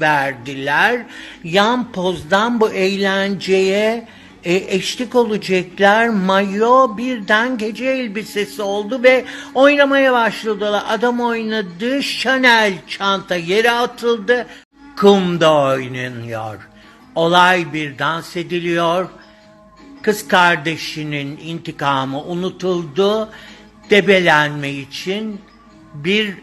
verdiler. Yan pozdan bu eğlenceye e, eşlik olacaklar. Mayo birden gece elbisesi oldu ve oynamaya başladılar. Adam oynadı. Chanel çanta yere atıldı. Kumda oynanıyor. Olay bir dans ediliyor. Kız kardeşinin intikamı unutuldu. Debelenme için bir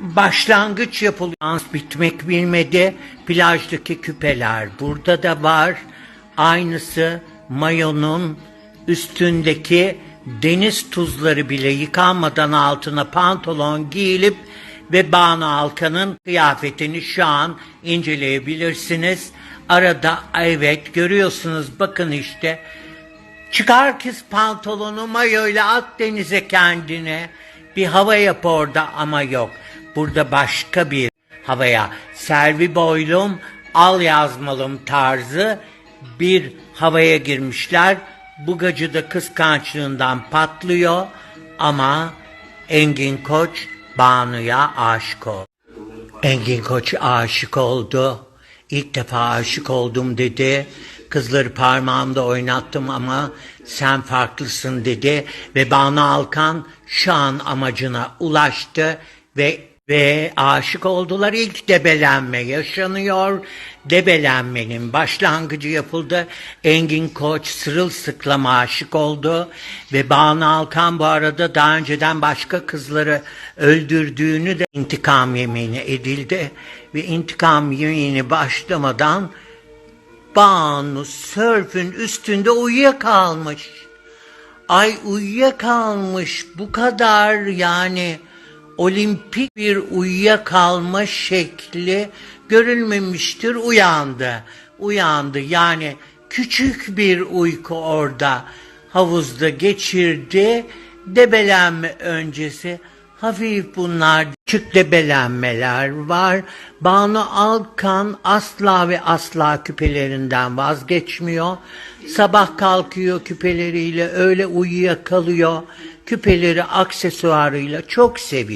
başlangıç yapılıyor. Dans bitmek bilmedi. Plajdaki küpeler burada da var. Aynısı mayonun üstündeki deniz tuzları bile yıkanmadan altına pantolon giyilip ve Banu Alkan'ın kıyafetini şu an inceleyebilirsiniz. Arada evet görüyorsunuz bakın işte Çıkar kız pantolonu mayoyla at denize kendine. Bir hava yap orada ama yok. Burada başka bir havaya servi boylum al yazmalım tarzı bir havaya girmişler. Bu gacı da kıskançlığından patlıyor ama Engin Koç Banu'ya aşık oldu. Engin Koç aşık oldu. İlk defa aşık oldum dedi. Kızları parmağımda oynattım ama sen farklısın dedi. Ve Banu Alkan şu an amacına ulaştı ve ve aşık oldular. İlk debelenme yaşanıyor. Debelenmenin başlangıcı yapıldı. Engin Koç sırılsıklam aşık oldu. Ve Banu Alkan bu arada daha önceden başka kızları öldürdüğünü de intikam yemini edildi. Ve intikam yemini başlamadan Banu sörfün üstünde uyuyakalmış. Ay uyuyakalmış bu kadar yani olimpik bir uyuyakalma şekli görülmemiştir uyandı. Uyandı yani küçük bir uyku orada havuzda geçirdi. Debelenme öncesi hafif bunlar küçük debelenmeler var. Banu Alkan asla ve asla küpelerinden vazgeçmiyor. Sabah kalkıyor küpeleriyle öyle uyuyakalıyor. Küpeleri aksesuarıyla çok seviyor.